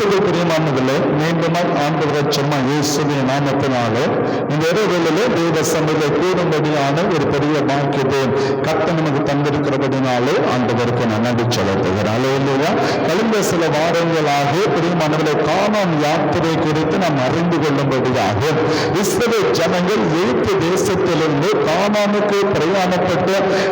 கிறிஸ்துவ பிரியமானதில்லை மீண்டுமாய் ஆண்டவர் சும்மா இயேசுவின் நாமத்தினால இந்த இடைவெளியில தேவ சந்தையை கூடும்படியான ஒரு பெரிய பாக்கியத்தை கத்த நமக்கு தந்திருக்கிறபடினாலே ஆண்டவருக்கு நான் நன்றி செலுத்துகிறேன். இல்லையா கழிந்த சில வாரங்களாக பிரியமானவர்களை காணாம் யாத்திரை குறித்து நாம் அறிந்து கொள்ளும்படியாக இஸ்ரவே ஜனங்கள் எழுத்து தேசத்திலிருந்து காணாமுக்கு பிரயாணப்பட்ட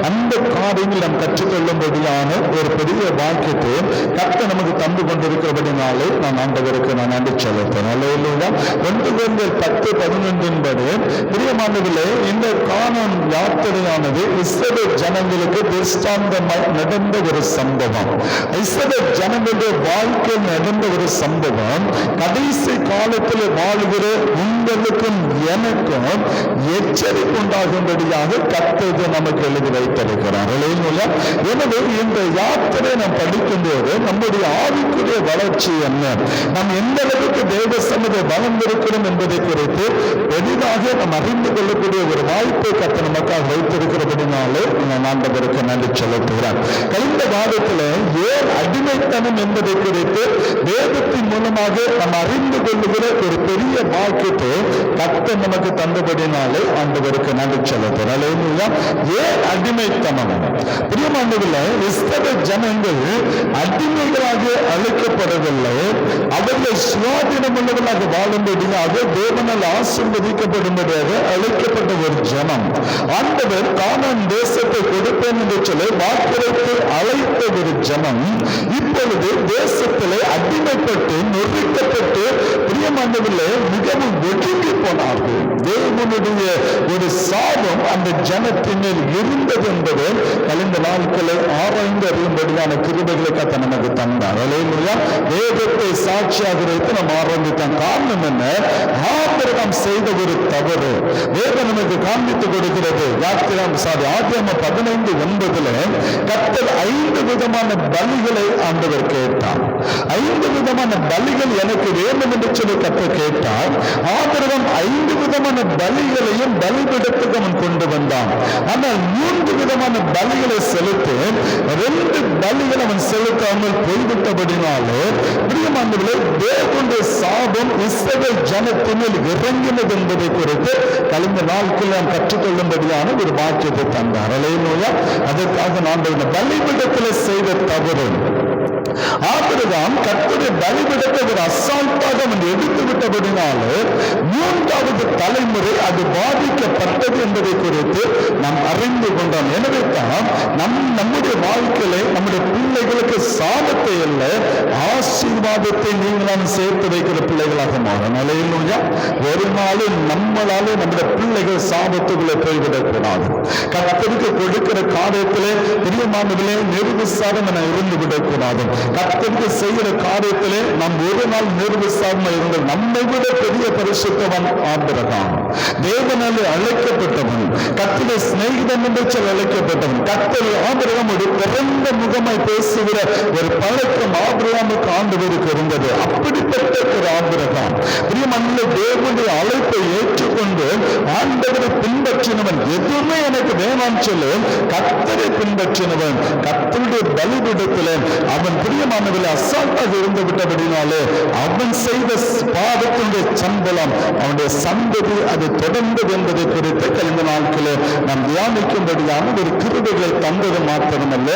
அந்த காரியங்கள் நாம் கற்றுக்கொள்ளும்படியான ஒரு பெரிய வாக்கியத்தை கத்த நமக்கு தந்து கொண்டிருக்கிறபடினாலே நான் ஆண்டவருக்கு நான் நன்றி செலுத்தேன் அல்லேலூயா. ஒன்று குழந்தை பத்து பதினொன்றின்படி பிரியமானதிலே இந்த காணான் யாத்திரையானது இஸ்ரவேல் ஜனங்களுக்கு திருஷ்டாந்தமாய் நடந்த ஒரு சம்பவம். இஸ்ரவேல் ஜனங்களுடைய வாழ்க்கையில் நடந்த ஒரு சம்பவம். கடைசி காலத்தில் வாழ்கிற உங்களுக்கும் எனக்கும் எச்சரிப்பு உண்டாகும்படியாக கத்தது நமக்கு எழுதி வைத்திருக்கிறார். எனவே இந்த யாத்திரை நாம் படிக்கும்போது நம்முடைய ஆவிக்குரிய வளர்ச்சி என்ன? நாம் எந்த அளவுக்கு தேவ சமதை இருக்கிறோம் என்பதை குறித்து எளிதாக நாம் அறிந்து கொள்ளக்கூடிய ஒரு வாய்ப்பை கத்த நமக்காக வைத்திருக்கிறபடினாலே நான் ஆண்டவருக்கு நன்றி செலுத்துகிறார் கழிந்த வாரத்தில் ஏன் அடிமைத்தனம் என்பதை குறித்து வேதத்தின் மூலமாக நாம் அறிந்து கொள்ளுகிற ஒரு பெரிய வாக்கியத்தை கத்த நமக்கு தந்தபடினாலே ஆண்டவருக்கு நன்றி செலுத்துகிறார் அல்லேலூயா. ஏன் அடிமைத்தனம்? பிரியமானதில் இஸ்தவ ஜனங்கள் அடிமைகளாக அழைக்கப்படவில்லை. அவர்கள் சுவாதீனமுள்ளவர்களாக வாழும்படியாக தேவனால் ஆசிர்வதிக்கப்படும்படியாக அழைக்கப்பட்ட ஒரு ஜனம். ஆண்டவர் கானான் தேசத்தை கொடுப்பேன் என்று சொல்லி வாக்குரைத்து அழைத்த ஒரு ஜனம். இப்பொழுது தேசத்திலே அடிமைப்பட்டு நொறுக்கப்பட்டு பிரியமானவர்களே மிகவும் ஒடுங்கி போனார்கள். தேவனுடைய ஒரு சாபம் அந்த ஜனத்தின் மேல் இருந்தது என்பது கலைந்த நாட்களை ஆராய்ந்து அறியும்படியான கிருபைகளை கத்த நமக்கு தந்தார். அலையிலுயா வேதத்தை சாட்சியாக வைத்து நாம் ஆரம்பித்தான் காரணம் என்ன? ஆபிரகாம் செய்த ஒரு தவறு. வேதம் நமக்கு காண்பித்து கொடுக்கிறது. யாத்திராம் சாரி ஆதியாம பதினைந்து ஒன்பதுல கத்தர் ஐந்து விதமான பலிகளை ஆண்டவர் கேட்டார். ஐந்து விதமான பலிகள் எனக்கு வேண்டும் என்று சொல்லி கத்தர் கேட்டால் ஆபிரகாம் ஐந்து விதமான பலிகளையும் பலிபிடத்துக்கு அவன் கொண்டு வந்தான். ஆனால் மூன்று விதமான பலிகளை செலுத்த ரெண்டு பலிகள் அவன் செலுத்தாமல் போய்விட்டபடினாலே பிரியமானவர்களே தேவனுடைய சாபம் இஸ்ரவேல் ஜனத்தினில் இறங்கினது என்பதை குறித்து கழிந்த நாட்கள் நாம் கற்றுக்கொள்ளும்படியான ஒரு வாக்கியத்தை தந்தார். அலையினோயா அதற்காக நான் இந்த பலிபிடத்தில் செய்த தவறு. ஆபிரகாம் கர்த்தருடைய பலிபிடத்தை ஒரு அசால்ட்டாக அவன் எடுத்து விட்டபடினாலே மூன்றாவது தலைமுறை அது பாதிக்கப்பட்டது என்பதை குறித்து நாம் அறிந்து கொண்டோம். எனவே தான் நம் நம்முடைய வாழ்க்கையில நம்முடைய பிள்ளைகளுக்கு சாபத்தை அல்ல ஆசீர்வாதத்தை நீங்களும் சேர்த்து வைக்கிற பிள்ளைகளாக மாறும். நிலையிலுயா ஒரு நாளும் நம்மளாலே நம்முடைய பிள்ளைகள் சாபத்துக்குள்ளே போய்விடக்கூடாது கத்தருக்கு கொடுக்கிற காரியத்திலே பிரியமானதிலே நிர்விசாரம் என இருந்து விடக்கூடாது கத்தருக்கு செய்கிற காரியத்திலே நாம் ஒரு நாள் நிர்விசாரமாக இருந்து நம்மை விட பெரிய பரிசுத்தவன் ஆபிரகாம் தேவனால் அழைக்கப்பட்டவன் கத்திரை சிநேகிதன் என்று சொல்லி அழைக்கப்பட்டவன் கர்த்தர் ஆபிரகம் ஒரு திறந்த முகமாய் பேசுகிற ஒரு பழக்கம் ஆபிரகாமுக்கு ஆண்டவருக்கு இருந்தது. அப்படிப்பட்ட ஒரு ஆபிரகாம். பிரியமல்ல தேவனுடைய அழைப்பை ஏற்றுக்கொண்டு ஆண்டவரை பின்பற்றினவன் எதுவுமே எனக்கு வேணாம் சொல்லு கத்தரை பின்பற்றினவன் கத்தருடைய பலிபீடத்தில் அவன் பிரியமானவர்கள் அசால்ட்டாக இருந்து விட்டபடினாலே அவன் செய்த பாவத்தினுடைய சம்பளம் அவனுடைய சந்ததி அது தொடர்ந்தது என்பதை குறித்து கழிந்த நாட்களே நாம் தியானிக்கும்படியான ஒரு கிருபைகள் தந்தது மாத்திரமல்ல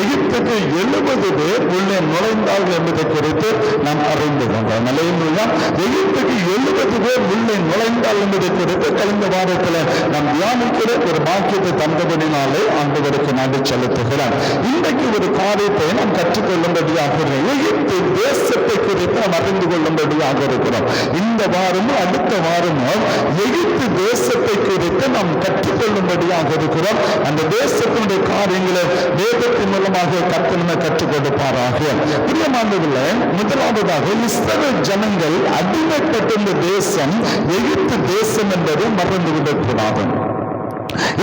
எகிப்துக்கு எழுபது பேர் உள்ளே நுழைந்தார்கள் என்பதை குறித்து நாம் அறிந்து கொண்டோம். நிலையிலுயா எகிப்துக்கு எழுபது பேர் உள்ளே நுழைந்தால் என்பதை குறித்து கழிந்த வாரத்தில் நாம் தியானிக்கிற ஒரு பாக்கியத்தை தந்தபடினாலே ஆண்டவருக்கு நன்றி செலுத்துகிறார் இன்றைக்கு ஒரு காரியத்தை நாம் கற்றுக்கொள்ளும்படியாக எகிப்து தேசத்தை குறித்து நாம் அறிந்து கொள்ளும்படியாக இருக்கிறோம். இந்த வாரமும் அடுத்த வாரமும் எகிப்து தேசத்தை குறித்து நாம் கற்றுக்கொள்ளும்படியாக இருக்கிறோம். அந்த தேசத்தினுடைய காரியங்களை வேதத்தின் மூலமாக கற்றணுமே கற்றுக் கொடுப்பாராக பிரியமானதுல முதலாவதாக இஸ்ரவேல் ஜனங்கள் அடிமைப்பட்டிருந்த தேசம் எகிப்து தேசம் என்பது மறந்து விடக்கூடாது.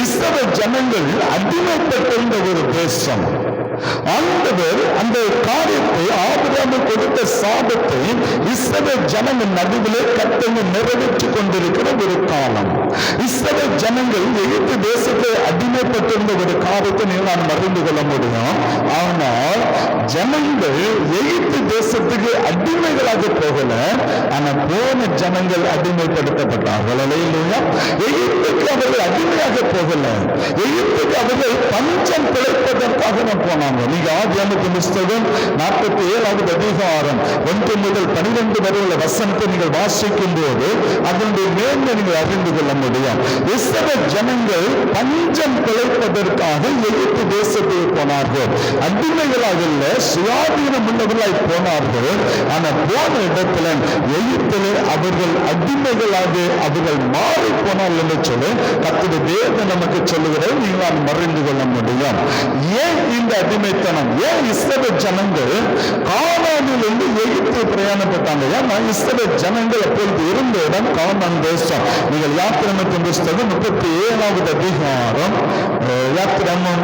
இஸ்ரவேல் ஜனங்கள் அடிமைப்பட்டிருந்த ஒரு தேசம். ஆண்டவர் அந்த காரியத்தை ஆண்டவர் கொடுத்த சாபத்தை இஸ்ரவேல் ஜனங்கள் நடுவிலே கத்தங்க நிறைவேற்றி கொண்டிருக்கிற ஒரு காலம். இஸ்ரவேல் ஜனங்கள் எகிப்து தேசத்தை அடிமைப்பட்டிருந்த ஒரு காரியத்தை நீங்கள் நான் மறந்து கொள்ள முடியும். ஆனால் ஜனங்கள் எகிப்து தேசத்துக்கு அடிமைகளாக போகல. ஆனா போன ஜனங்கள் அடிமைப்படுத்தப்பட்டார்கள். இல்லையா எகிப்துக்கு அவர்கள் அடிமையாக போகல. எகிப்துக்கு அவர்கள் பஞ்சம் பிழைப்பதற்காக நான் போனாங்க. நீங்க ஆதியாமத்து புஸ்தகம் நாற்பத்தி ஏழாவது அதிகாரம் ஒன்று முதல் பனிரெண்டு வரை உள்ள வசனத்தை நீங்கள் வாசிக்கும் போது அதனுடைய மேன்மை நீங்கள் அறிந்து கொள்ள முடியும். இஸ்ரவ ஜனங்கள் பஞ்சம் பிழைப்பதற்காக எகிப்து தேசத்துக்கு போனார்கள். அடிமைகளாக இல்ல சுயாதீனம் உள்ளவர்களாய் போனார்கள். ஆனா போன இடத்துல எகிப்திலே அவர்கள் அடிமைகளாக அவர்கள் மாறி போனால் என்று சொல்லி கத்திர தேவ நமக்கு சொல்லுகிறது நீங்கள் மறைந்து கொள்ள முடியும். ஏன் இந்த அடிமைத்தனம்? ஏன் இஸ்ரவ ஜனங்கள் கானானில் இருந்து எகிப்து பிரயாணப்பட்டாங்க? ஏன்னா இஸ்ரவ ஜனங்கள் அப்பொழுது இருந்த இடம் கானான் தேசம். நீங்கள் யாத்திரை யாத்திரமத்தின் புஸ்தகம் முப்பத்தி ஏழாவது அதிகாரம். அஹ், யாத்திரமம்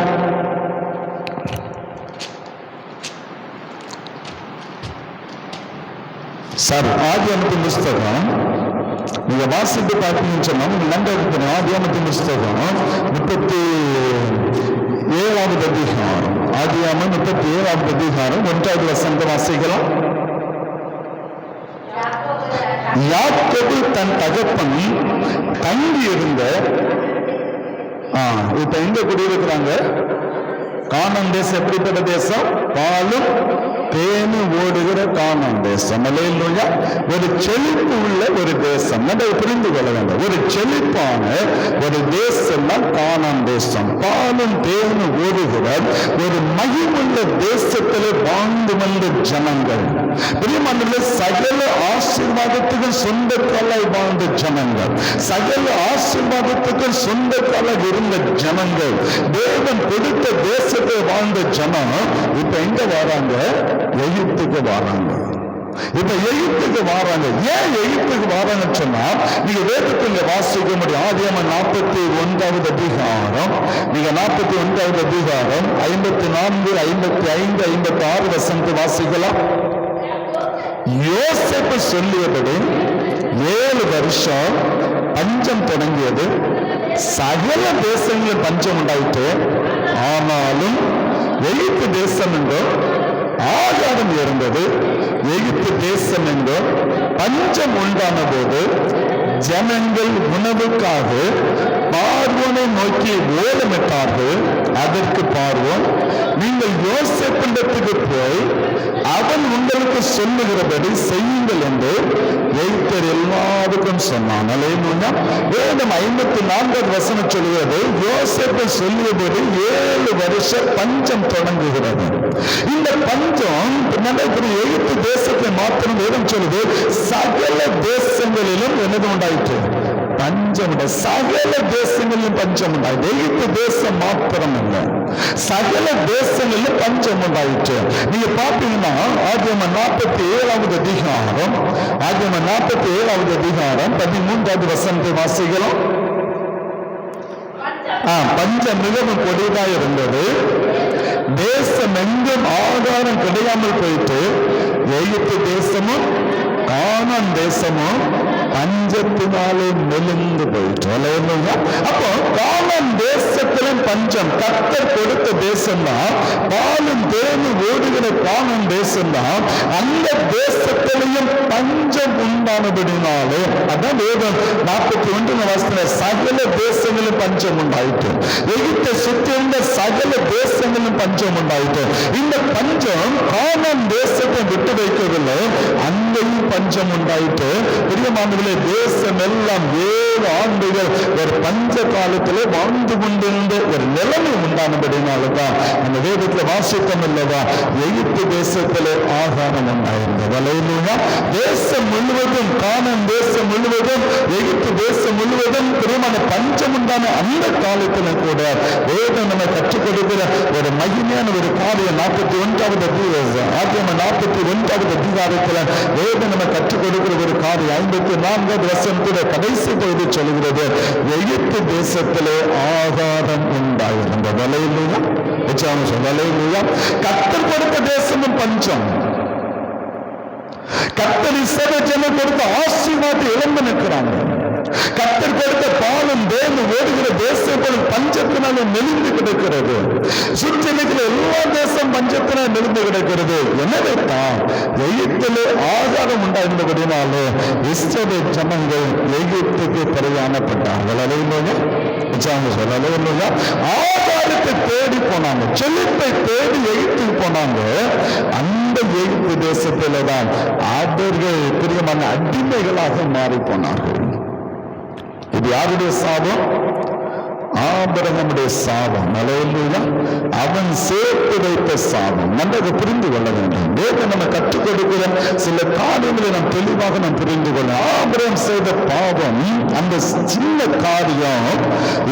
சாரி ஆதியமத்தின் புஸ்தகம். நீங்க வாசித்து பார்த்தீங்கன்னு சொன்னா நீங்க நம்ப இருக்கணும் ஆதியாமத்தின் புஸ்தகம் முப்பத்தி ஏழாவது அதிகாரம். ஆதியாமம் முப்பத்தி ஏழாவது அதிகாரம். ஒன்றாவது வசந்த வாசிக்கலாம். யாக்கோபு தன் தகப்பன் தங்கி இருந்த ஆ, இப்ப எங்க குடியிருக்கிறாங்க? காணம் தேசம் எப்படிப்பட்ட தேசம்? பாலும் தேனு ஓடுகிற கானான் தேசம். அல்லேலூயா. ஒரு செழிப்பு உள்ள ஒரு தேசம். அதை புரிந்து கொள்ள வேண்டும். ஒரு செழிப்பான ஒரு தேசம் தான் கானான் தேசம். பாலும் தேனு ஓடுகிற ஒரு மகிமுள்ள தேசத்திலே வாழ்ந்து வந்த ஜனங்கள். பிரியமான சகல ஆசீர்வாதத்துக்கு கலை வாழ்ந்த ஜனங்கள். சகல ஆசீர்வாதத்துக்கு கலை இருந்த ஜனங்கள். தேவன் கொடுத்த தேசத்தை வாழ்ந்த ஜனம். இப்ப எங்க வராங்க? எகிப்துக்கு வராங்க. இப்ப எகிப்துக்கு வராங்க. ஏன் எகிப்துக்கு வராங்கன்னு சொன்னா நீங்க வேதத்துல வாசிக்க முடியும். ஆதியம நாற்பத்தி ஒன்றாவது அதிகாரம். நீங்க நாற்பத்தி ஒன்றாவது அதிகாரம் ஐம்பத்தி நான்கு ஐம்பத்தி ஐந்து ஐம்பத்தி ஆறு வசனத்தை வாசிக்கலாம். யோசிப்பு சொல்லியபடி ஏழு வருஷம் பஞ்சம் தொடங்கியது. சகல தேசங்களில் பஞ்சம் உண்டாயிட்டு ஆனாலும் எகிப்து தேசம் என்றோ ஆகாரம் இருந்தது. எகிப்து தேசம் என்றும் பஞ்சம் உண்டான போது ஜனங்கள் உணவுக்காக பார்வோனை நோக்கி ஓலமிட்டார்கள் அதற்கு பார்வோன் நீங்கள் யோசிப்பிடத்துக்கு போய் அவன் உங்களுக்கு சொல்லுகிறபடி செய்யுங்கள் என்று வைத்தர் எல்லாருக்கும் சொன்னான். வேதம் ஐம்பத்தி நான்காவது வசனம் சொல்லுவது யோசிப்பை சொல்லியபடி ஏழு வருஷம் பஞ்சம் தொடங்குகிறது. இந்த பஞ்சம் நடைபெறும் எகிப்து தேசத்தை மாத்திரம் வேதம் சொல்லுது சகல தேசங்களிலும் என்னது உண்டாயிற்று? பஞ்சம் சகல தேசங்களிலும் பஞ்சம் உண்டாயிற்று எகிப்து தேசம் மாத்திரம் இல்லை சகல தேசங்களிலும் பஞ்சம் உண்டாயிற்று நீங்க பாத்தீங்கன்னா ஆதியம நாற்பத்தி ஏழாவது அதிகாரம் ஆதியம நாற்பத்தி ஏழாவது அதிகாரம் பதிமூன்றாவது வசனத்தை வாசிகளும் பஞ்சம் மிகவும் கொடிதா இருந்தது. தேசம் எங்கும் ஆதாரம் கிடையாமல் போயிட்டு எகிப்து தேசமும் கானான் தேசமும் பஞ்சத்தினாலே மெலிந்து போயிட்டு அப்போ காமன் தேசத்திலும் பஞ்சம். கத்தர் கொடுத்த தேசம் தான். பாலும் தேனி ஓடுகிற காமன் தேசம் தான். அந்த தேசத்திலையும் பஞ்சம் உண்டானபடினாலே அதான் வேதம் நாற்பத்தி ஒன்று வருஷத்துல சகல தேசங்களும் பஞ்சம் உண்டாயிட்டு எகிப்தை சுத்தி இருந்த சகல தேசங்களும் பஞ்சம் உண்டாயிட்டு இந்த பஞ்சம் காமன் தேசத்தை விட்டு வைக்கவில்லை. அங்கேயும் பஞ்சம் உண்டாயிட்டு பெரிய மாணவர்கள் பிரியமானவர்களே தேசம் எல்லாம் ஏழு ஆண்டுகள் ஒரு பஞ்ச காலத்திலே வாழ்ந்து கொண்டிருந்த ஒரு நிலைமை உண்டானபடினால்தான் அந்த வேதத்துல வாசித்தம் இல்லவா எகிப்து தேசத்திலே ஆகாரம் உண்டாயிருந்தது. தேசம் முழுவதும் காணம் தேசம் முழுவதும் எகிப்து தேசம் முழுவதும் திருமண பஞ்சம் உண்டான அந்த காலத்தில் கூட வேதம் நம்ம கற்றுக் கொடுக்கிற ஒரு மகிமையான ஒரு காரியம் நாற்பத்தி ஒன்றாவது அதிகாரம் நாற்பத்தி ஒன்றாவது அதிகாரத்தில் வேதம் நம்ம கற்றுக் கொடுக்கிற ஒரு காரியம். ஐம்பத்தி நான்காவது வசனத்துல கடைசி பகுதி சொல்கிறது எகிப்து தேசத்திலே ஆகாரம் உண்டாயிருந்த அல்லேலூயா. வச்சாங்க சொல்லலே கத்தர் கொடுத்த தேசமும் பஞ்சம். கத்தர் இசை ஜனம் கொடுத்த ஆசீர்வாதம் இழந்து நிற்கிறாங்க. கத்தர் கொடுத்த பாலும் தேவன் ஓடுகிற தேசங்களும் பஞ்சத்தினால நெளிந்து கிடக்கிறது. சுற்றி எல்லா தேசம் பஞ்சத்தினால் நெளிந்து கிடக்கிறது. எனவே தான் எகிப்திலே ஆகாரம் உண்டாயிருந்தபடினாலே இஸ்ரவேல் ஜனங்கள் எகிப்துக்கு பிரயாணப்பட்டார்கள். அலையிலோங்க வச்சாங்க சொல்லவே இல்லையா ஆதாரத்தை தேடி போனாங்க. செழிப்பை தேடி எகிப்துக்கு போனாங்க. அந்த எகிப்து தேசத்தில தான் அவர்கள் பிரியமான அடிமைகளாக மாறி போனார்கள். இது யாருடைய சாபம்? ஆபரகமுடைய சாபம். நிலையில்லையா அவன் சேர்த்து வைத்த சாபம். நல்லதை புரிந்து கொள்ள வேண்டும். வேதம் நம்ம கற்றுக் கொடுக்கிற சில காரியங்களை நாம் தெளிவாக நாம் புரிந்து கொள்ள. ஆபரம் செய்த பாவம் அந்த சின்ன காரியம்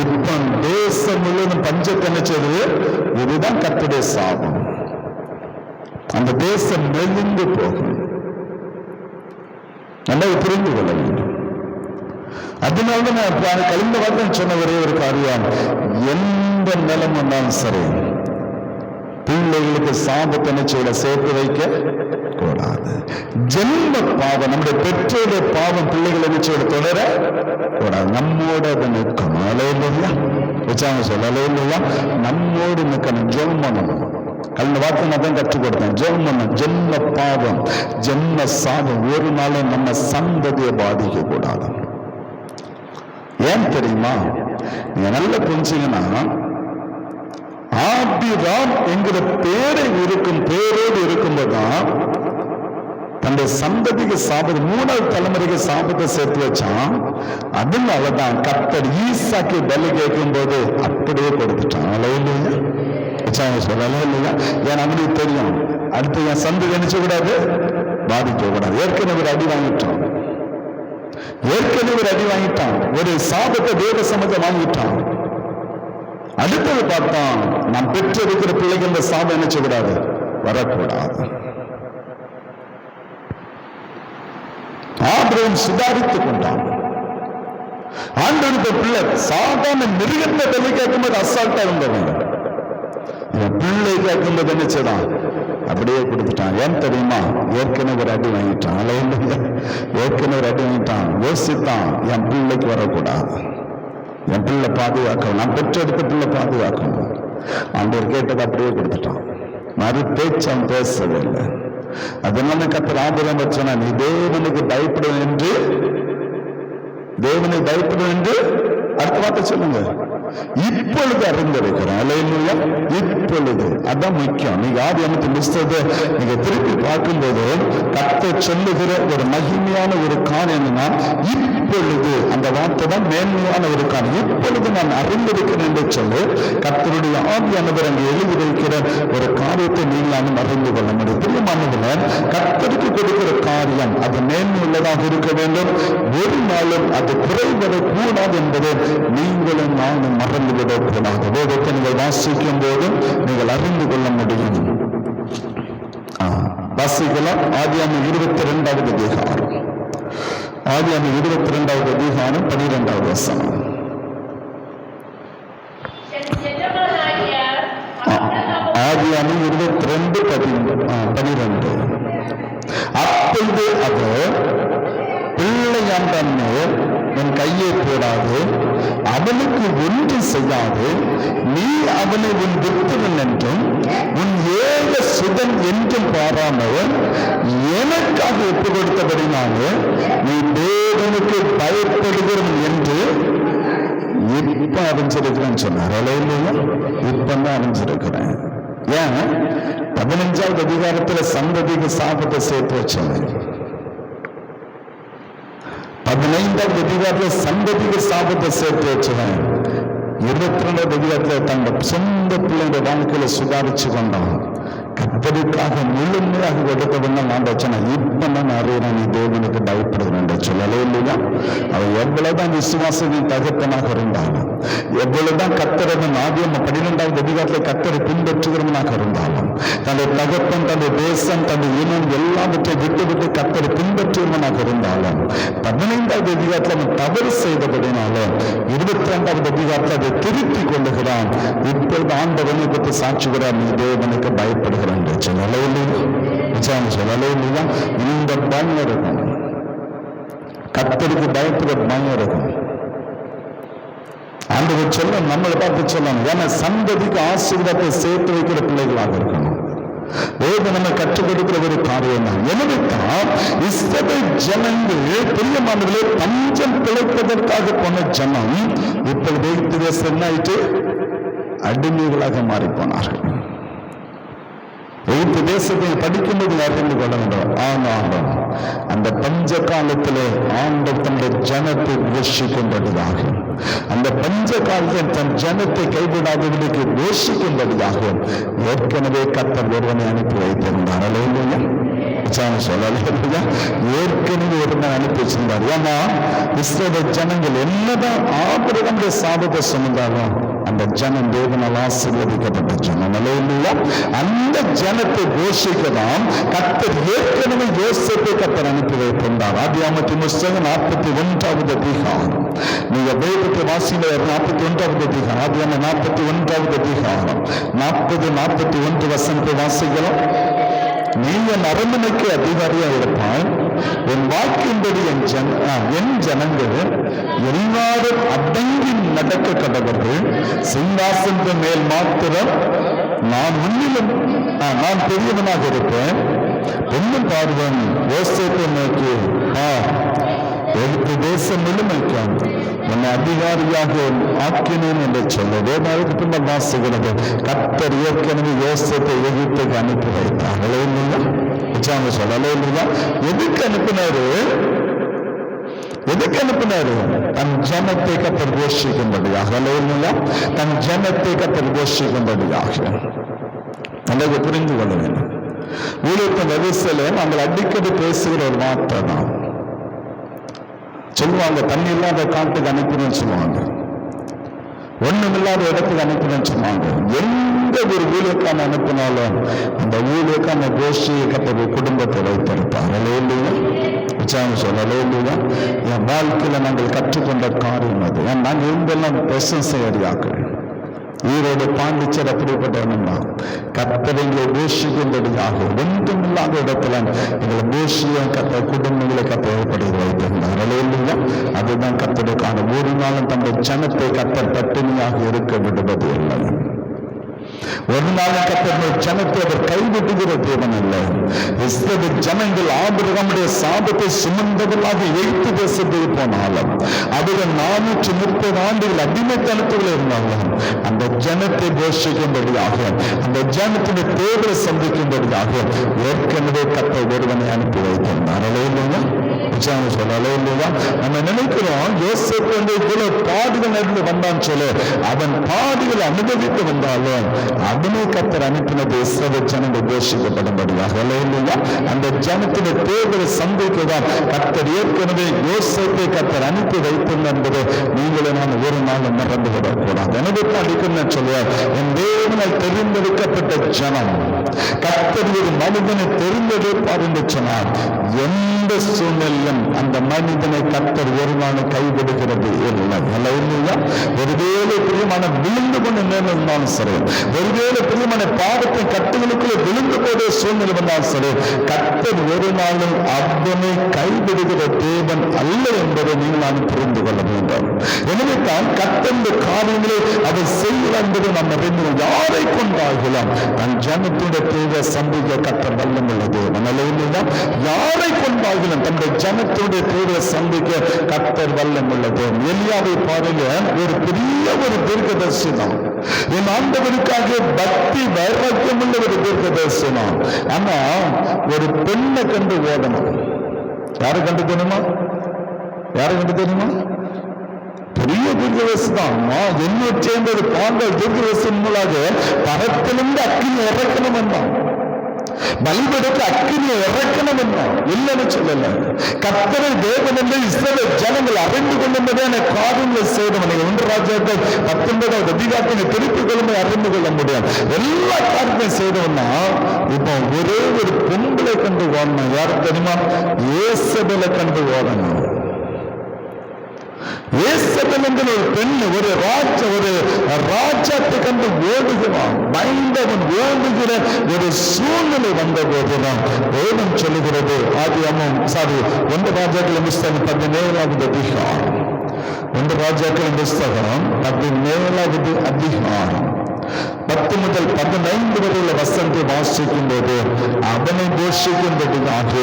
இப்ப தேசம் முழுவதும் பஞ்சத்தை நினைச்சது இதுதான் கத்துடைய சாபம். அந்த தேசம் மெலிந்து போகும். நல்லதை புரிந்து கொள்ள வேண்டும். அதனால நான் இப்ப கழிந்த சொன்ன ஒரே ஒரு காரியம் எந்த நிலமும் சரி பிள்ளைகளுக்கு சாபத்தை செய்ய சேர்த்து வைக்க கூடாது. ஜென்ம பாவம் நம்முடைய பெற்றோருடைய பாவம் பிள்ளைகளை நிச்சயோட தொடர கூடாது. நம்மோட அது நிற்கணும். அலையில்லையா வச்சாங்க சொல்ல அலையில்லையா நம்மோடு நிற்கணும். ஜெபம் பண்ணணும் வார்த்தை நான் தான் கற்றுக் கொடுத்தேன். ஜெபம் ஜென்ம பாவம் ஜென்ம சாபம். ஒரு நாளும் நம்ம சந்ததியை பாதிக்க கூடாது ஏன் தெரியுமா? நீங்க நல்லா புரிஞ்சீங்கன்னா ஆபிராம் என்கிற பேரை இருக்கும் பேரோடு இருக்கும்போதுதான் தன்னுடைய சந்ததிக்கு சாபத்தை மூணாவது தலைமுறைக்கு சாபத்தை சேர்த்து வச்சான் அதனாலதான் கத்தர் ஈசாக்கு பலி கேட்கும் போது அப்படியே கொடுத்துட்டான். அலையிலையா. வச்சாங்க சொல்லல இல்லையா ஏன் அவனுக்கு தெரியும்? அடுத்து என் சந்து நினைச்ச கூடாது பாதிக்க கூடாது ஏற்கனவே ஒரு அடி வாங்கிட்டோம் ஏற்கனவே ஒரு அடி வாங்கிட்டான். ஒரு சாபத்தை தேவ சமத்தை வாங்கிட்டான். அடுத்தது பார்த்தான் நாம் பெற்றிருக்கிற பிள்ளைகள் இந்த சாபம் என்ன கூடாது வரக்கூடாது. ஆபிரகம் சுதாரித்துக் கொண்டான். ஆண்டு பிள்ளை சாதாரண மிருகத்தை பலி கேட்கும்போது அசால்ட்டா இருந்தவன். என் பிள்ளை கேட்கும்போது என்ன செய்தான் அப்படியே கொடுத்துட்டான். ஏன் தெரியுமா? ஏற்கனவே ஒரு அடி வாங்கிட்டான். அலையில ஏற்கனவே ஒரு அடி வாங்கிட்டான். யோசித்தான். என் பிள்ளைக்கு வரக்கூடாது. என் பிள்ளை பாதுகாக்கணும். நான் பெற்றெடுத்த பிள்ளை பாதுகாக்கணும். ஆண்டவர் கேட்டதை அப்படியே கொடுத்துட்டான். மறு பேச்சு அவன் பேசவே இல்லை. அதனால கத்திர ஆபரம் வச்சனா நீ தேவனுக்கு பயப்படும் என்று தேவனை பயப்படும் என்று அடுத்த வார்த்தை சொல்லுங்க. இப்பொழுது அறிந்திருக்கிறோம் இப்பொழுது. அதான் முக்கியம். நீங்க ஆதி அமைத்து புஸ்தகத்தை நீங்க திருப்பி பார்க்கும்போது கத்த சொல்லுகிற ஒரு மகிமையான ஒரு காரியம் என்னன்னா இப்பொழுது அந்த வார்த்தை தான் மேன்மையான ஒரு காரியம் இப்பொழுது நான் அறிந்திருக்கிறேன் என்று சொல்லு கத்தருடைய ஆவியானவர் அங்கே எழுதி வைக்கிற ஒரு காரியத்தை நீங்களும் அறிந்து கொள்ள முடியும். பிரியமானதுல கத்தருக்கு கொடுக்கிற காரியம் அது மேன்மை உள்ளதாக இருக்க வேண்டும். ஒரு நாளும் அது குறைவதக் கூடாது என்பதை நீங்களும் நானும் மறந்துவிடக் கூடாது வேதத்தை நீங்கள் வாசிக்கும் போது நீங்கள் அறிந்து கொள்ள முடியும். ஆ, வாசிக்கலாம் ஆதியாம இருபத்தி ரெண்டாவது அதிகாரம். ஆதியாம இருபத்தி ரெண்டாவது அதிகாரம் பனிரெண்டாவது வசனம். எஜமானாகிய இருபத்தி ரெண்டு பனிரெண்டு. அப்பொழுது அவர் பிள்ளையாண்டன்னு என் கையை போடாது அவனுக்கு ஒன்று செய்யாது நீ அவனை உன் வித்தவன் என்றும் உன் ஏக சுதன் என்றும் பாராமல் எனக்காக ஒப்பு கொடுத்தபடினாலே நீ தேவனுக்கு பயப்படுகிறோம் என்று இப்ப அறிஞ்சிருக்கிறேன்னு சொன்னார். இல்லையா இப்பதான் அறிஞ்சிருக்கிறேன். ஏன்? பதினஞ்சாவது அதிகாரத்துல சந்ததிக்கு சாபத்தை சேர்த்து வச்சவன். பதினைந்தாவது அதிகாரத்துல சந்ததிக்கு சாபத்தை சேர்த்து வச்சவன் இருபத்தி ரெண்டாவது அதிகாரத்துல தங்க சொந்த பிள்ளைங்க வாழ்க்கையில சுதாரிச்சு கொண்டான் கத்தருக்காக முழுமையாக கொடுத்தவன நான் வச்சன இப்ப நான் அறியறேன் நீ தேவனுக்கு பயப்படுகிறேன் என்று சொல்லவே இல்லையா அவன் எவ்வளவுதான் விசுவாசத்தின் தகப்பனாக இருந்தாலும் எவ்வளவுதான் கத்தரவன் ஆதியம் பன்னிரெண்டாவது அதிகாரத்தில் கத்தரை பின்பற்றுகிறவனாக இருந்தாலும் தன்னுடைய தகப்பன் தன்னுடைய தேசம் தன்னுடைய இனம் எல்லாவற்றை விட்டு விட்டு கத்தரை பின்பற்றுவனாக இருந்தாலும் பதினைந்தாவது அதிகாரத்தில் அவன் தவறு செய்தபடினாலும் இருபத்தி ரெண்டாவது அதிகாரத்தில் அதை திருப்பி கொள்ளுகிறான். இப்பொழுது ஆண்டவனை பற்றி சாட்சிகிறான் நீ தேவனுக்கு பயப்படுகிறான் என்று சொல்லவே இல்லையா நிச்சயம் சொல்லவே இல்லையா இந்த பயம் இருக்கும். கத்தருக்கு பயப்படுற பயம் இருக்கும். ஆண்டவர் சொல்ல நம்மளை பார்த்து சொல்லணும் ஏன்னா சந்ததிக்கு ஆசீர்வாதத்தை சேர்த்து வைக்கிற பிள்ளைகளாக இருக்கணும். வேதம் நம்ம கற்றுக் கொடுக்கிற ஒரு காரியம் தான். எனவே தான் இஸ்ரவே ஜனங்கள் பிரியமானவர்களே பஞ்சம் பிழைப்பதற்காக போன ஜனம் இப்பொழுது எகிப்து தேசம் என்ன ஆயிட்டு அடிமைகளாக மாறி போனார்கள் எகிப்து தேசத்தில் படிக்கும்போது அறிந்து கொள்ள வேண்டும் அந்த பஞ்ச காலத்திலே ஆண்டவர் தன்னுடைய ஜனத்தை போஷிக்கும்படியாக அந்த பஞ்ச காலத்தில் தன் ஜனத்தை கைவிடாதவர்களுக்கு போஷிக்கும்படியாக ஏற்கனவே கத்தர் ஒருவனை அனுப்பி வைத்திருந்தார். இல்லையா சொல்லலையா ஏற்கனவே ஒருவனை அனுப்பி வச்சிருந்தார். ஏன்னா இஸ்ரேல ஜனங்கள் என்னதான் ஆபரகமுடைய சாபத்தை சொன்னாலும் அந்த ஜனம் தேவனால் ஆசீர்வதிக்கப்பட்ட ஜனம். இல்லையா அந்த ஜனத்தை போஷிக்கலாம் கத்தர் ஏற்கனவே யோசிப்பை கத்தர் அனுப்பி வைத்திருந்தார். ஆதியாமத்தின் புஸ்தகம் நாற்பத்தி ஒன்றாவது அதிகாரம். நீங்க வேதத்தை வாசிங்க நாற்பத்தி ஒன்றாவது அதிகாரம். ஆதியாம நாற்பத்தி ஒன்றாவது அதிகாரம். நாற்பது நாற்பத்தி ஒன்று வசனத்தை வாசிக்கிறோம். நீ என் அரண்மனைக்கு அதிகாரியா இருப்பாய். என் வாக்கின்படி என் ஜன என் ஜனங்கள் எல்லாரும் அடங்கி நடக்க கடவர்கள் சிங்காசனத்தின் மேல் மாத்திரம் நான் முன்னிலும் நான் பெரியவனாக இருப்பேன். பெண்ணும் பார்வன் யோசேப்பை நோக்கி ஆ எழுத்து தேசம் முழுமைக்கும். என்னை அதிகாரியாக ஆக்கினேன் என்று சொல்லவே வேதாவுக்கு பின்னர் வாசுகிறது கத்தர் ஏற்கனவே யோசத்தை எகிப்துக்கு அனுப்பி வைத்தார்களே இல்லையா அவங்க சொல்லலே இல்லையா எதுக்கு அனுப்பினாரு? எதுக்கு அனுப்பினாரு? தன் ஜனத்தை கத்தர் கோஷிக்கும்படியாக. இல்லையா தன் ஜனத்தை கத்தர் கோஷிக்கும்படியாக. நல்லது புரிந்து கொள்ள வேண்டும். ஊழியத்தின் வரிசையில நாங்கள் அடிக்கடி பேசுகிற ஒரு வார்த்தை தான் சொல்லுவாங்க தண்ணி இல்லாத காட்டுக்கு அனுப்பினு சொல்லுவாங்க. ஒண்ணுமில்லாத இடத்துக்கு அனுப்பினு சொல்லுவாங்க. எந்த ஒரு ஊழியக்கான அனுப்பினாலும் அந்த ஊழியக்கான கோஷ்டியை கத்தது குடும்பத்தை வைத்திருப்பார். இல்லையா விசாரணை சொல்லலே இல்லையா என் வாழ்க்கையில நாங்கள் கற்றுக்கொண்ட காரியம் அது. நாங்கள் இருந்தெல்லாம் பிரசன்சை அறியாக்கள் ஈரோடு பாண்டிச்சர் அப்படிப்பட்டவன் தான் கத்தரைங்களை ஒன்றும் இல்லாத இடத்துல எங்களை பூஷிய கத்த குடும்பங்களை கத்த ஏற்படுத்தி வைத்திருந்தார். இல்லையா அதுதான் கத்தருக்கான ஒரு நாளும் தங்கள் ஜனத்தை கத்த பட்டினியாக இருக்க விடுவது இல்லை ஒரு நாள் கத்தர் ஜனத்தை அவர் கைவிட்டுகிற தேவன் அல்ல இஸ்ரவேல் ஜனங்கள் ஆபிரகமுடைய சாபத்தை சுமந்தவர்களாக எழுத்து தேசத்துக்கு போனாலும் அதில் நானூற்றி முப்பது ஆண்டுகள் அடிமைத்தனத்தில் இருந்தாலும் அந்த ஜனத்தை போஷிக்கும்படியாக அந்த ஜனத்தினுடைய தேவை சந்திக்கும்படியாக ஏற்கனவே கத்தை ஒருவனை அனுப்பி வைத்திருந்தார். இல்லையா நிச்சயம் சொல்லலே இல்லையா? நம்ம நினைக்கிறோம் யோசிப்பு வந்து இவ்வளவு பாடுகள் நடந்து வந்தான்னு சொல்லு. அவன் பாடுகள் அனுபவித்து வந்தாலும் அவனை கத்தர் அனுப்பினது இஸ்ரவ ஜனங்கள் கோஷிக்கப்படும்படியாக இல்லையா? அந்த ஜனத்தின் தேர்தலை சந்திக்கதான் கத்தர் ஏற்கனவே யோசிப்பை கத்தர் அனுப்பி வைத்திருந்த என்பது நீங்களும் நான் ஒரு நாள் மறந்து விடக்கூடாது எனவே அடிக்கணும் சொல்லுவார் என் தேவனால் தெரிந்தெடுக்கப்பட்ட ஜனம் கத்தர் ஒரு மனிதனை தெரிந்தெடுப்பார் என்று சொன்னார். எந்த சூழ்நிலையும் அந்த மனிதனை கத்தர் ஒரு கைவிடுகிறது இல்லை. அல்ல இல்லையா ஒருவேளை பிரியமான விழுந்து கொண்டு நேர்ந்தாலும் சரி ஒருவேளை பிரியமான பாவத்தை கட்டுகளுக்குள்ளே விழுந்து போதே சூழ்நிலை வந்தாலும் சரி கத்தர் ஒரு நாளும் அவனை கைவிடுகிற தேவன் அல்ல என்பதை நீங்கள் நான் புரிந்து கொள்ள வேண்டும். எனவே தான் கத்தந்த காரியங்களை அவர் செய்யலாம் என்பதை நாம் அறிந்து யாரை கொண்டாகலாம் தன் ஜனத்துடைய தேவை சந்திக்க கத்தர் வல்லமுள்ள தேவன். அல்ல யார் யாரை கொண்டாகிலும் தன்னுடைய ஜனத்துடைய தேவை சந்திக்க கத்தர் வல்லம் உள்ளது. எலியாவை பாருங்க ஒரு பெரிய ஒரு தீர்க்க தரிசனம் என் ஆண்டவருக்காக பக்தி வைராக்கியம் உள்ள ஒரு தீர்க்க தரிசனம் ஆனா ஒரு பெண்ணை கண்டு ஓடணும். யாரை கண்டு தெரியுமா? யாரை கண்டு தெரியுமா? பெரிய தீர்க்கதரிசி தான் நான் சேர்ந்த ஒரு பாண்டல் தீர்க்கதரிசின் மூலாக பரத்திலிருந்து அக்கினி இறக்கணும் என்றான் பலிபடுத்த அக்கினியை இறக்கணும் என்ன? இல்லைன்னு சொல்லல. கத்தரை தேவன் என்று ஜனங்கள் அறிந்து கொள்ளும்படியான காரியங்களை செய்தவன் நீங்க ஒன்று ராஜாக்கள் பத்தொன்பதாவது அதிகாரத்தினை திருப்பிக் கொள்ளும்போது அறிந்து கொள்ள முடியும். எல்லா காரியத்தையும் செய்தவன்னா இப்போ ஒரே ஒரு பொம்பளை கண்டு ஓடணும் யார் தெரியுமா? ஏசபலை கண்டு ஓடணும் ஏசபெல் என்கிற ஒரு பெண் ஒரு ராஜ ஒரு ராஜாத்தை கண்டு ஓடுகிறான். பயந்தவன் ஓடுகிற ஒரு சூழ்நிலை வந்த போதுதான் வேதம் சொல்லுகிறது. ஆதி அம்மம் சாரி ஒன்று ராஜாக்கள் புஸ்தகம் பதினேழாவது அதிகாரம். ஒன்று ராஜாக்கள் புஸ்தகம் பதினேழாவது அதிகாரம். பத்து முதல் பதினைந்து வரை உள்ள வசந்தை வாசிக்கும் போது அவனை போஷிக்கும்படியாக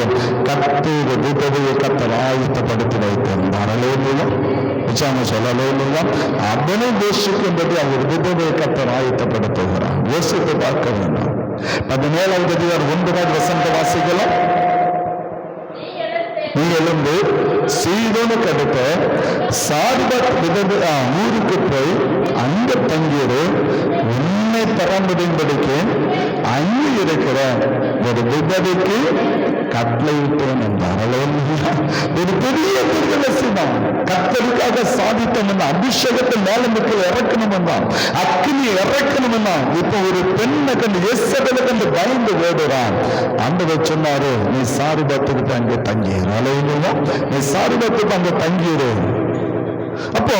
கத்தீர விதவையை கத்தர் ஆயத்தப்படுத்தி வைத்திருந்தார் அலையிலையா நிச்சயமா சொல்லலையா அவனை போஷிக்கும்படி அவர் விதவையை கத்தர் ஆயத்தப்படுத்துகிறார் யோசித்து பார்க்க வேண்டும் பதினேழாவது அதிகாரம் ஒன்பதாவது வசந்த வாசிக்கலாம் நீ எழுந்து சீதோனுக்கு அடுத்த சார்பத் விதவு ஊருக்கு போய் அங்க தங்கியது உன்னை படிக்க அங்கு இருக்கிற ஒரு விபதிக்கு கட்டளையிட்டேன் என்றார் ஒரு பெரிய திருவசிதான் கத்தருக்காக சாதித்தோம் அபிஷேகத்தை மேலமுக்கு இறக்கணும் என்றான். அக்னி இறக்கணும் என்றான். இப்போ ஒரு பெண்ணை கண்டு எசபலை கண்டு பயந்து ஓடுறான். ஆண்டவர் சொன்னாரு நீ சாரிபத்துக்கு அங்கே தங்கியிரு அலையிலுமா நீ சாரிபத்துக்கு அங்கே தங்கியிரும் அப்போ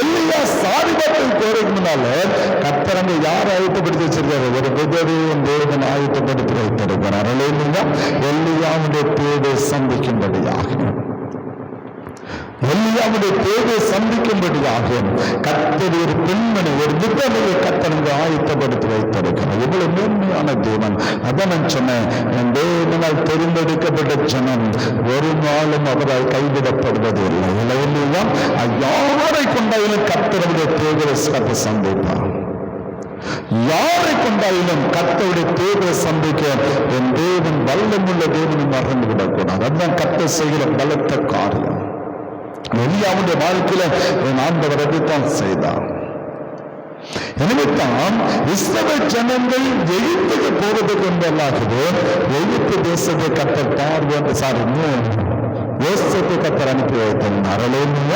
எல்லா சாதிபத்தை போறதுக்கு கத்தரங்க யார் ஆயத்தப்படுத்தி வச்சிருக்காரு? ஒரு விதவையும் தேவன் ஆயத்தப்படுத்தி வைத்திருக்கிறார். அலையிலுமா எல்லையாவுடைய தேவை சந்திக்கும்படியாக. எலியாவுடைய தேவை சந்திக்கும்படியாக கத்தர் ஒரு பெண்மணி ஒரு விதவையை கத்தனுக்கு ஆயத்தப்படுத்தி வைத்திருக்கிறார். இவ்வளவு மேன்மையான தேவன். அதை நான் சொன்னேன் என் தேவனால் தெரிந்தெடுக்கப்பட்ட ஜனம் ஒரு நாளும் அவரால் கைவிடப்படுவது இல்லை இல்லையா யாரை கொண்டாயிலும் கத்தருடைய தேவையை கத்தை சந்திப்பார். யாரை கொண்டாயிலும் கர்த்தருடைய தேவை சந்திக்க என் தேவன் வல்லமுள்ள தேவனும் மறந்து விடக்கூடாது அதுதான் கத்தை செய்கிற பலத்த காரியம். எலியாவுடைய வாழ்க்கையில என் ஆண்டவர் அதைத்தான் செய்தார். எனவே தான் இஸ்ரவேல் ஜனங்கள் எகிப்துக்கு போவதற்கு என்பதாகவே எகிப்து தேசத்தை கத்தர் பார்வை சாரி தேசத்தை கத்தர் அனுப்பி வைத்திருந்தார் அலையில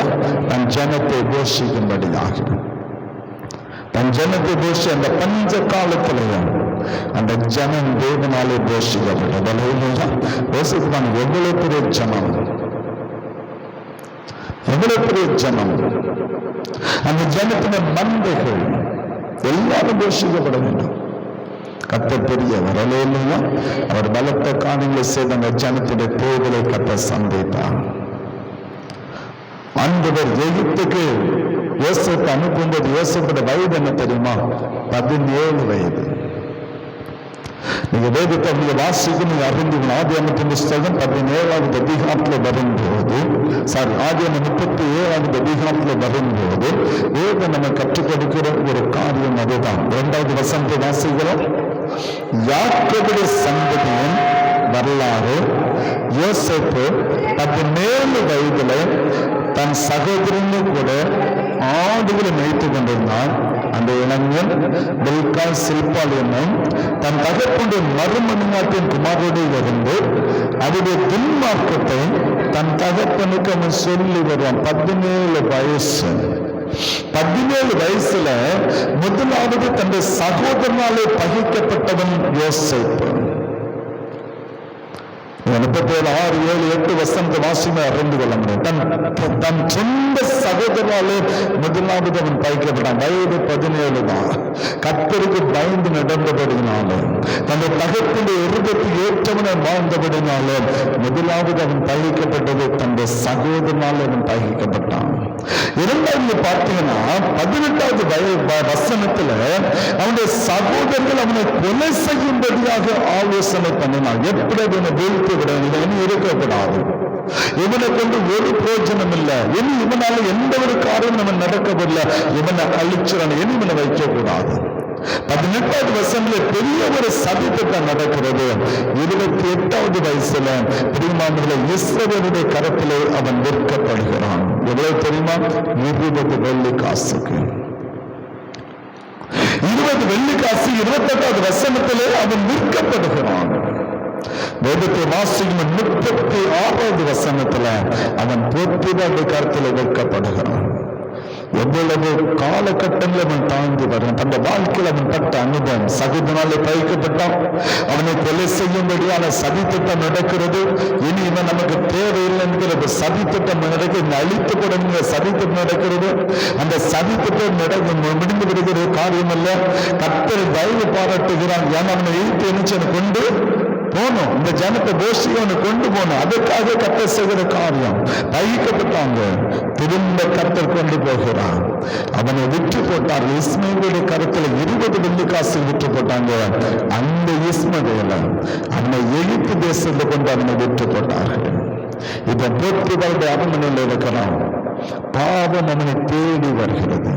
தன் ஜனத்தை போஷிக்கும்படியாக. தன் ஜனத்தை போஷி அந்த பஞ்ச காலத்திலையும் அந்த ஜனம் தேவனாலே போஷிக்கப்பட்டது. அலையில யோசித்தான் எவ்வளவு பெரிய ஜனம் எவ்வளவு பெரிய ஜனம் அந்த ஜனத்தின மந்தைகள் எல்லாரும் போஷிக்கப்பட வேண்டும். கத்த பெரிய வரலே இல்லையா? அவர் பலத்த காணங்களை செய்த அந்த ஜனத்துடைய தேர்தலை கத்த சந்தித்தார். ஆண்டவர் எகிப்துக்கு யோசத்தை அனுப்பும்போது யோசப்பட வயது என்ன தெரியுமா? பதினேழு வயது. நீங்க வேதத்தை வாசிக்கு வாசிக்கும் நீங்க அறிந்து ஆதி அமைப்பின் புஸ்தகம் பதினேழாவது அதிகாரத்துல வரும்போது சாரி ஆதி முப்பத்தி ஏழாவது அதிகாரத்துல வரும்போது வேதம் நம்ம கற்றுக் கொடுக்கிற ஒரு காரியம் அதுதான். இரண்டாவது வசந்த வாசிக்கிறோம். யாக்கோபுடைய சந்ததியின் வரலாறு யோசேப்பு பதினேழு வயதுல தன் சகோதரனு கூட ஆடுகளை மேய்த்து கொண்டிருந்தான். அந்த இளைஞன் பில்கால் சில்பால் என்னும் தன் தகப்புடைய மறுமணிநாட்டின் குமாரோடு இருந்து அவருடைய துன்மார்க்கத்தை தன் தகப்பனுக்கு அவன் சொல்லி வருவான் பதினேழு வயசு. பதினேழு வயசுல முதலாவது தன்னுடைய சகோதரனாலே பகிக்கப்பட்டவன் யோசிப்பான் முப்பத்தேழு ஆறு ஏழு எட்டு வசந்த வாசிமை அறிந்து கொள்ள முடியும் தன் தன் சொந்த சகோதராலே முதலாவது அவன் பயிக்கப்பட்டான் வயது பதினேழு தான் கத்தருக்கு பயந்து நடந்தபடினாலே தன்னுடைய தகப்பிന്റെ இருபத்தி ஏற்றவனை வாழ்ந்தபடினாலே முதலாவது அவன் பயிக்கப்பட்டது தன்னுடைய சகோதரனால் அவன் பயிக்கப்பட்டான் இரண்டாவது பார்த்தீங்கன்னா பதினெட்டாவது வய வசனத்துல அவனுடைய சகோதரர்கள் அவனை கொலை செய்யும்படியாக ஆலோசனை பண்ணினான் எப்படி அவனை வீழ்த்து விட இருக்கக்கூடாது இவனை கொண்டு ஒரு பிரயோஜனம் இல்லை. இனி இவனால எந்த ஒரு காரியம் நம்ம நடக்கவில்லை. இவனை அழிச்சிடணும் இனி இவனை வைக்க கூடாது பதினெட்டாவது வருஷத்துல பெரிய ஒரு சதித்திட்டம் நடக்கிறது. இருபத்தி எட்டாவது வயசுல பிரிமாமல இஸ்ரவருடைய கரத்தில் அவன் விற்கப்படுகிறான். எவ்வளவு தெரியுமா? இருபது வெள்ளி காசுக்கு. இருபது வெள்ளி காசு இருபத்தெட்டாவது வசனத்திலே அவன் விற்கப்படுகிறான். வேதத்தை வாசிக்கும் முப்பத்தி ஆறாவது வசனத்துல அவன் போற்றுதல் கருத்துல வைக்கப்படுகிறான். எவ்வளவு காலகட்டங்கள் அவன் தாழ்ந்து வரும் அந்த வாழ்க்கையில் அவன் பட்ட அனுபவம் சகுதனாலே பயிக்கப்பட்டான் அவனை கொலை செய்யும்படியான சதித்திட்டம் நடக்கிறது. இனி இவன் நமக்கு தேவையில்லை என்கிற சதித்திட்டம் நடக்கிறது இந்த அழித்துப்படும் சதித்திட்டம் நடக்கிறது. அந்த சதித்திட்டம் நடக்க முடிந்து விடுகிற ஒரு காரியம் அல்ல கத்தரை தயவு பாராட்டுகிறான் ஏன்னா அவனை எழுத்து எரிச்சனை கொண்டு போனோம். இந்த ஜனத்தை கோஷ்டியை ஒன்று கொண்டு போனோம். அதுக்காக கத்த செய்கிற காரியம் தயிக்கப்பட்டாங்க திரும்ப கத்தர் கொண்டு போகிறான் அவனை விற்று போட்டார். இஸ்மையுடைய கருத்துல இருபது வெள்ளி காசு விற்று போட்டாங்க. அந்த இஸ்மவேல அந்த எகிப்து தேசத்தை கொண்டு அவனை விற்று போட்டார்கள் இப்ப போர்த்துகளுடைய அரண்மனையில் இருக்கிறான். பாவம் அவனை தேடி வருகிறது.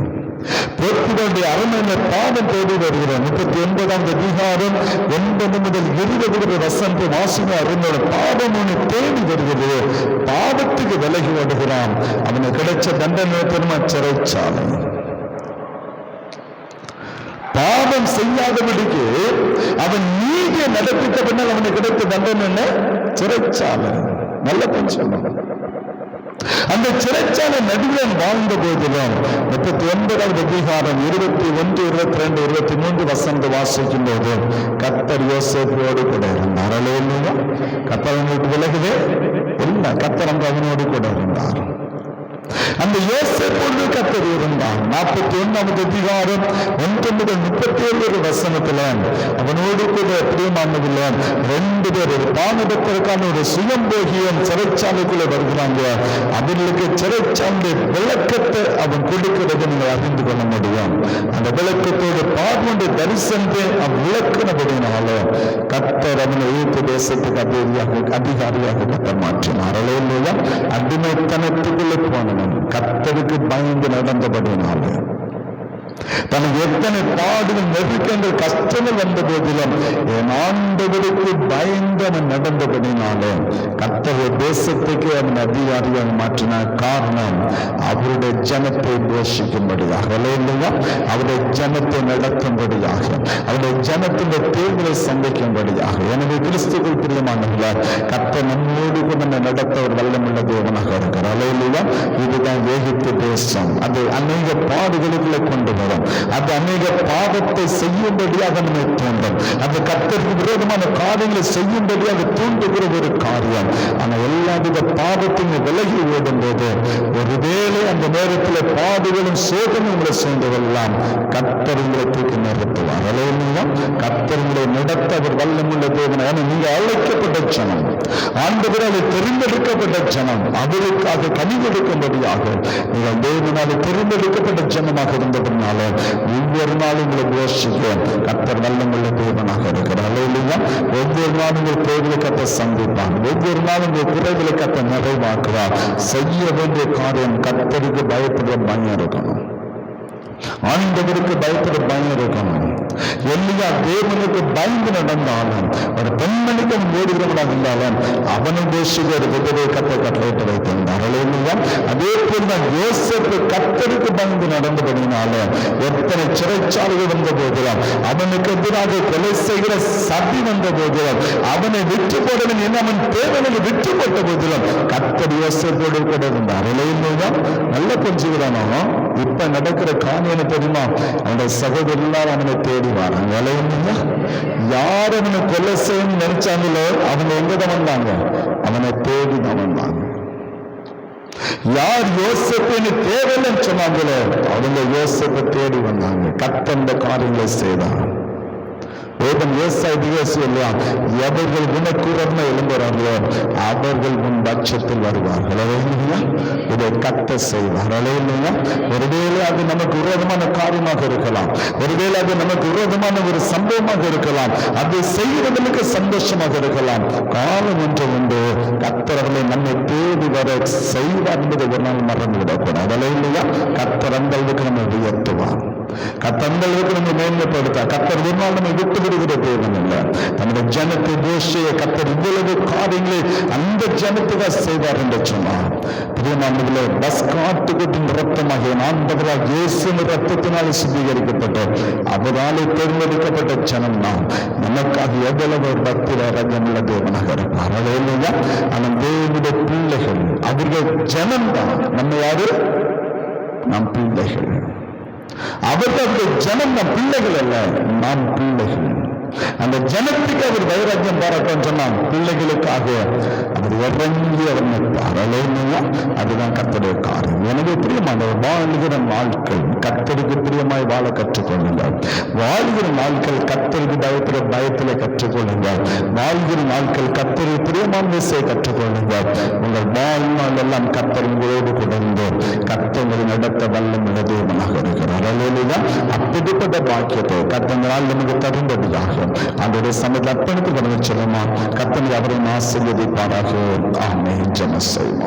போர்த்துகளுடைய அரண்மனை பாவம் தேடி வருகிறான் முப்பத்தி ஒன்பதாம் அதிகாரம் ஒன்பது முதல் இருபது வசந்த வாசின அறிஞர் பாவம் ஒன்று தேடி வருகிறது. பாவத்துக்கு விலகி வருகிறான் அவனுக்கு கிடைச்ச தண்டனை பெருமா சிறைச்சாலை. பாவம் செய்யாதபடிக்கு அவன் நீதியை நடப்பித்த பின்னால் அவனுக்கு கிடைத்த தண்டனை சிறைச்சாலை. நல்ல பஞ்சம் அந்த சிறைச்சாலை நடுவில் வாழ்ந்த போதிலும் முப்பத்தி ஒன்பதாவது அதிகாரம் இருபத்தி ஒன்று இருபத்தி ரெண்டு இருபத்தி மூன்று வசந்த வாசிக்கும் போது கத்தர் யோசேப்போடு கூட இருந்தார். அலையில்லையா கத்தர் உங்களுக்கு விலகுவே இல்லை கத்தர் அந்த அவனோடு கூட இருந்தார். அந்த இயேசு கத்தர் இருந்தான் நாற்பத்தி ஒன்னாவது அதிகாரம் ஒன்று முதல் முப்பத்தி ஏழு வசனத்துல அவனோடு கூட பிரியமானதுல ரெண்டு பேர் ஒரு பானபத்திற்கான ஒரு சுயம்போகியம் சிறைச்சாலைக்குள்ள வருகிறாங்க. அவர்களுக்கு சிறைச்சாலை விளக்கத்தை அவன் கொடுக்கிறது நீங்கள் அறிந்து கொள்ள முடியும். அந்த விளக்கத்தோடு பார்வண்டு தரிசனத்தை அவன் விளக்கினபடினால கத்தர் அவனை எழுத்து தேசத்துக்கு அதிகாரியாக அதிகாரியாக கத்தர் மாற்றினார். இல்லையா நடந்தபடினாலே தனக்கு எத்தனை பாடுகள் நெருக்கங்கள் கஷ்டங்கள் வந்த போதிலும் என் ஆண்டவருக்கு பயந்து அவன் நடந்தபடினாலே கத்தக தேசத்துக்கு அவன் அதிகாரியாக மாற்றினார். காரணம் அவருடைய ஜனத்தை போஷிக்கும்படியாக. இல்லையா அவருடைய ஜனத்தை நடத்தும்படியாக. அவருடைய ஜனத்தின் தேர்தலை சந்திக்கும்படியாக. எனவே கிறிஸ்துக்குள் பிரியமானவர்கள கத்த நம்மோடு கூட நம்ம நடத்த ஒரு வல்லமுள்ள தேவனாக இருக்கிறார். இல்லையா இதுதான் வேகித்து தேசம். அது அநேக பாடுகளுக்குள்ள கொண்டு வரும். அது அநேக பாவத்தை செய்யும்படியாக நம்மை தூண்டும் அந்த கத்திற்கு விரோதமான காரியங்களை செய்யும்படியாக தூண்டுகிற ஒரு காரியம். ஆனா எல்லா வித பாவத்தையும் விலகி ஓடும் போது ஒருவேளை அந்த நேரத்தில் பாடுகளும் சோதனை உங்களை சேர்ந்து கொள்ளலாம் கத்தர் உங்களை தூக்கி நிறுத்துவார். அலையிலாம் கத்தர் உங்களை நடத்த அவர் வல்லமுள்ள தேவன் ஏன்னா நீங்க அழைக்கப்பட்ட ஜனம். ஆண்டவரால் தெரிந்தெடுக்கப்பட்ட ஜனம். அவளுக்காக கனிவெடுக்கும்படியாக. நீங்கள் தேவனால் தெரிந்தெடுக்கப்பட்ட ஜனமாக இருந்ததுனால ஒவ்வொரு நாளும் உங்களை யோசிக்க கத்தர் வல்லமுள்ள தேவனாக இருக்கிறார். இல்லையா ஒவ்வொரு நாளும் உங்கள் தேவையை கத்த சந்திப்பான் ஒவ்வொரு நாளும் உங்கள் குறைகளை கத்த நிறைவாக்குவார். செய்ய வேண்டிய காரியம் கத்தருக்கு பயப்படுற பயம் இருக்கணும். ஆண்டவருக்கு பயப்பட பயம் இருக்கணும். எல்லையா தேவனுக்கு பயந்து நடந்தாலும் ஒரு பெண்மணிக்கு அவன் ஓடுகிறவனாக இருந்தாலும் அவனும் தேசிக்கு ஒரு விதவை கத்தை கட்டளையிட்டு வைத்திருந்தார். இல்லையா அதே போல தான் யோசப்பு கத்தருக்கு பயந்து நடந்தபடினால எத்தனை சிறைச்சாலைகள் வந்த போதிலும் அவனுக்கு எதிராக கொலை செய்கிற சதி வந்த போதிலும் அவனை வெற்றி போடவன் என்ன அவன் தேவனுக்கு விட்டு போட்ட போதிலும் கத்தர் யோசப்போடு கூட இருந்தார். இல்லையா நல்ல கொஞ்சுகிறானோ இப்ப நடக்கிற காணியனை தெரியுமா அவனுடைய சகோதரர் எல்லாரும் அவனை தேவை வராங்க இல்லையா யார் அவனை கொலை செய்யணும்னு நினைச்சாங்களோ அவங்க எங்கதான் வந்தாங்க அவனை தேடி தான் வந்தாங்க யார் யோசப்பின்னு தேவையில்லைன்னு சொன்னாங்களோ அவங்க யோசிப்பை தேடி வந்தாங்க. கத்தந்த காரியங்களை செய்தான். வேதம் விவசாய திவசி இல்லையா எவர்கள் உனக்குறமை எழும்புறார்களோ அவர்கள் உன் பட்சத்தில் வருவார்கள். இல்லையா இதை கத்த செய்வார். இல்லையா ஒருவேளை அது நமக்கு விரோதமான காரியமாக இருக்கலாம். ஒருவேளை அது நமக்கு விரோதமான ஒரு சம்பவமாக இருக்கலாம். அதை செய்வதற்கு சந்தோஷமாக இருக்கலாம். காலம் ஒன்று உண்டு. கத்தரவர்களை நம்மை தேடி வர செய்வார் என்பதை ஒரு நாள் மறந்து விடக்கூடாது இல்லையா கத்தர் அந்த அளவுக்கு உயர்த்துவார். கத்தந்தளவுக்கு நம்ம மேன்மைப்படுத்த. கத்தர் ஒரு நாள் நம்மை விட்டு விடுகிற தேவன் இல்லை தன்னுடைய ஜனத்தை தோஷைய கத்தர் இவ்வளவு காரியங்களை அந்த ஜனத்துக்காக செய்வார் என்று சொன்னார். பிரியமானவர்களே பஸ் காட்டுக்குட்டின் ரத்தமாக ஆண்டவராக இயேசுவின் ரத்தத்தினால் சுத்திகரிக்கப்பட்ட அவராலே தேர்ந்தெடுக்கப்பட்ட ஜனம் நாம். நமக்காக எவ்வளவு பக்தியில ரஜமுள்ள தேவனாக இருப்பார். அலையிலையா. ஆனால் தேவனுடைய பிள்ளைகள் அவர்கள் ஜனம்தான். நம்ம யாரு? நம் பிள்ளைகள். அவர்களுடைய ஜனம் நம் பிள்ளைகள் அல்ல நாம் பிள்ளைகள். அந்த ஜனத்துக்கு அவர் வைராக்கியம் பாராட்டம் சொன்னான். பிள்ளைகளுக்காக. அவர் இறங்கி அவர் பரலோமையா அதுதான் கத்தடைய காரியம். எனவே பிரியமானவர் வாழ்கிற நாட்கள் கத்தருக்கு பிரியமாய் வாழ கற்றுக்கொள்ளுங்கள். வாழ்கிற நாட்கள் கத்தருக்கு பயத்துல பயத்தில் கற்றுக்கொள்ளுங்கள். வாழ்கிற நாட்கள் கத்தருக்கு பிரியமான விசையை கற்றுக்கொள்ளுங்கள். உங்கள் வாழ்நாள் எல்லாம் கத்தர் உங்களோடு கத்தங்களை நடத்த வல்லம் உள்ள தேவனாக இருக்கிறார். அலையில்தான் அப்படிப்பட்ட பாக்கியத்தை கத்தங்களால் நமக்கு தரும்படியாக அவருடைய சமயத்தில் அர்ப்பணித்து கடந்து செல்லுமா கத்தனை அவரை ஆசீர்வதிப்பாராக. ஆமே ஜன செய்வோம்.